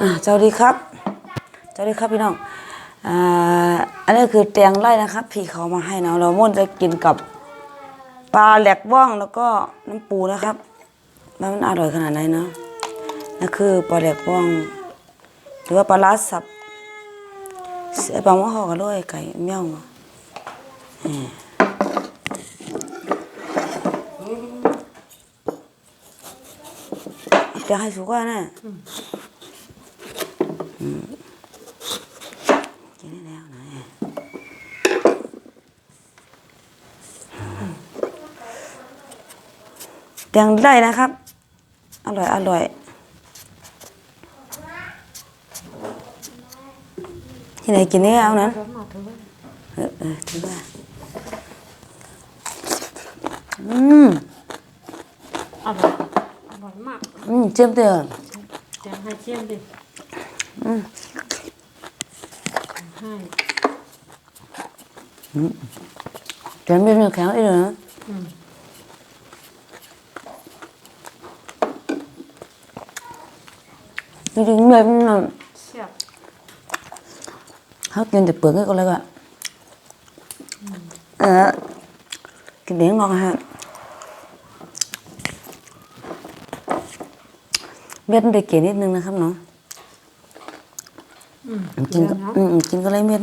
อ่าสวัสดีครับสวัสดีครับพี่น้องอ่าอันนี้คือแตงไร่นะครับ พี่เขามาให้เนาะเราม่วนจะกินกับปลาแหลกว่องแล้วก็น้ำปูนะครับว่ามันอร่อยขนาดไหนเนาะนั่นคือปลาแหลกว่องหรือว่าปลาลาสับเสียปลาหม้อห่อกันด้วยไก่เมี่ยงเอ่อจะให้สุกว่านะอืมกินได้แล้วนะ แตงได้นะครับ อร่อยอร่อย ที่ไหนกินได้เอานั้น Đó mà thứ เออเออถือว่าอืม à rồi à rồi mặn อืมเจียมเตือน chém hai chiên đi Ừ. hai เจียมเป็นเนื้อแข็งอีกเลยนะ ừ. จริงๆเลยมัน xẹp เขากินแต่เปลือกนี่ก็เลยก็เออกินเลี้ยงนอกฮะเม็ดมั นได้เกล็ดนิดนึงนะครับเนาะ ừ. กินก็ Được อืมกินก็เลยเม็ด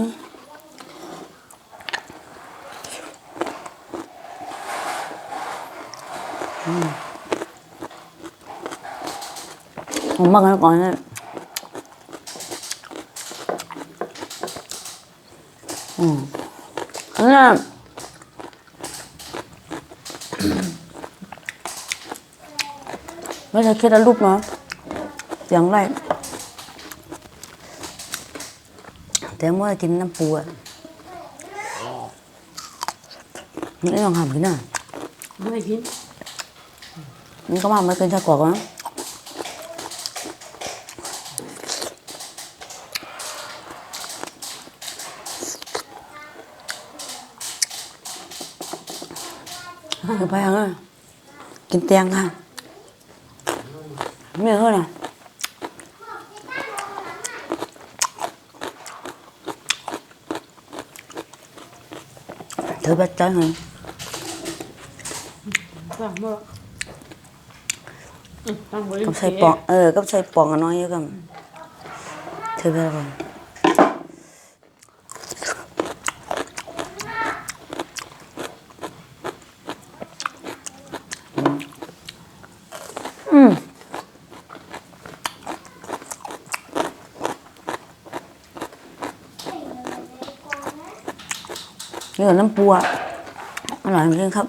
อืมผมมากนะก่ อนนะอืมอันนั้นไม่ใช่คิดแล้วรูปเนาะอย่างไร แต่เมื่อกินน้ำปูอะนี่ลองทำกินน่ะ Mười chín นี่ก็มาไม่เป็นไส้กรอก นะคือไปยังไงกินเตียงค่ะไม่เท่าไหร่เธอไปใจหน่อย Vâng mơ ừ, Đang với กับใส่ปองเออกับใส่ปองกันน้อยเยอะกันเธอไปก่อน นี่กับน้ำปูอะอร่อยจริงครับ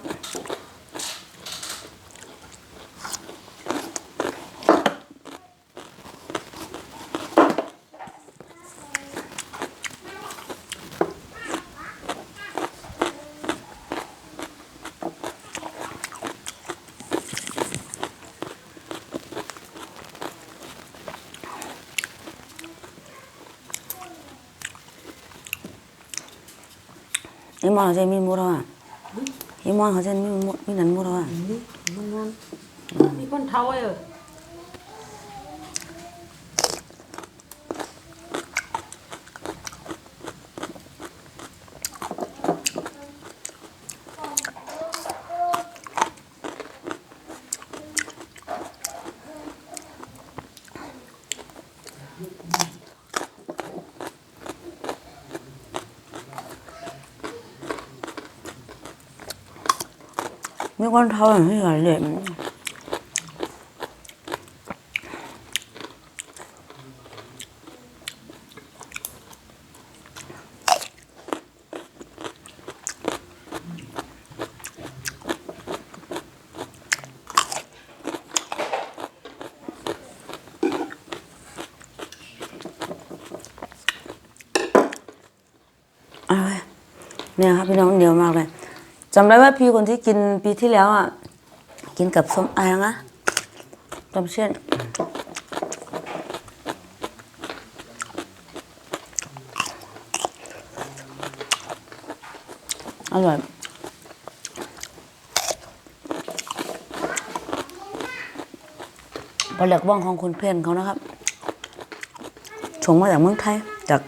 ý mòn sẽ mi mua đâu à ý mòn họ sẽ mi mua mi lần mua đâu à ừ. Ngon มีคนเท่าอย่างที่ไหนเลยเนี่ยครับพี่น้องเดียวมากเลย จำได้ว่าพี่คนที่กินปีที่แล้วอะ กินกับส้มอะไรนะต้มเส้นอร่อยปลาเหลือกบ้องของคุณเพื่อนเขานะครับส่งมาจากเมืองไทย จาก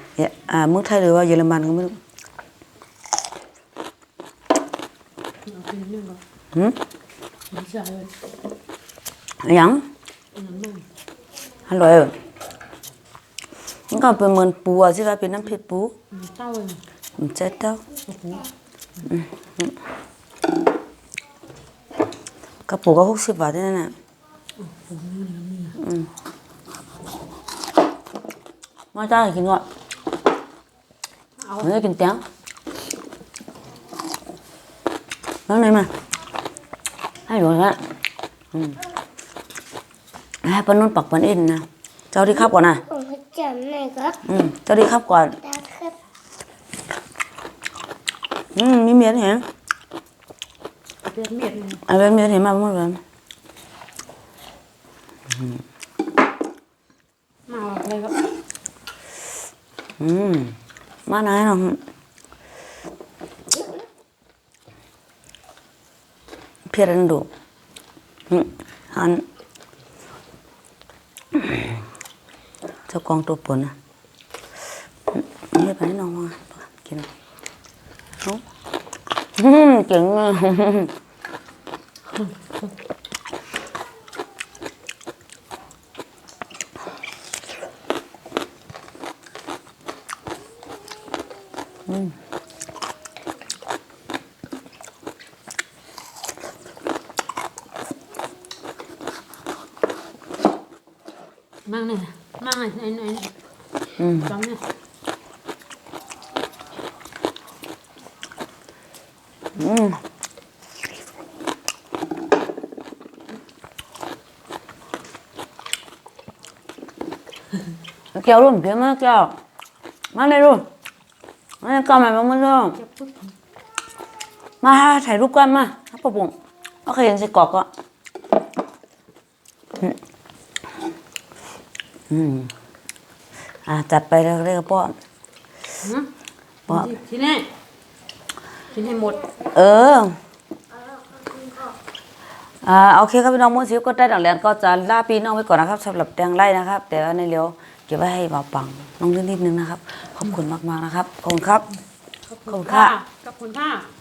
อ่าเมืองไทยหรือว่าเยอรมันก็ไม่รู้ เอาไปนึ่งก่อน หืมไม่ใช่เลยอะไรหยังน้ำมันอร่อยอะมันก็เป็นเหมือนปูอะสิว่าเป็นน้ำพริกปูมันเต้าเลยมันเจ๊เต้าโอ้โหกระปุกก็หกสิบบาทนี่น่ะอืมมาจ้ากินก่อนเอามันจะกินเตียงแล้วไหนมา ให้หลวงละอืมให้ปนนุ่นปักปนอินนะเจ้าที่ครับก่อนนะผมก็จำหน่อยครับอืมเจ้าที่ครับก่อนนะครับอืมมีเมียนเห็นเปียกเมียดเลยไอ้เมียนเมียนเห็นมาหมดเลยมาเอาอะไรก็อืมมาไหนเนาะ เพียรันดูอืมหันเจ้ากองตัวปนนะอืมนี่ไปให้น้องมากินเอาอืมเก่งอะ มั่งเนี่ยมั่งไอ้ไอ้ไอ้อืมจำเนี่ยอืมแก้วรุ่นเพียงมากแก้วมาเลยรุ่นมาเลยก่อนมาบ้างมารุ่นจะปึ๊บมาถ่ายรูปกันมาครับปะปุ่งโอเคยังใส่กรอกก็ อืมอืมอ่าจัดไปแล้วเรียกป้อนหืมว่าที่นี่กินให้หมด เอออ่าโอเคครับพี่น้องมุ้งซิวก็ได้ดังแลนก็จะลาพี่น้องไว้ก่อนนะครับสำหรับแดงไล่นะครับแต่ว่าในเลี้ยวเก็บไว้ให้เบาปังน้องนิดนิดนึงนะครับ ขอบคุณมากๆนะครับ ขอบคุณครับ ขอบขอบคุคุณณค่ะค่ะขอบคุณค่ะ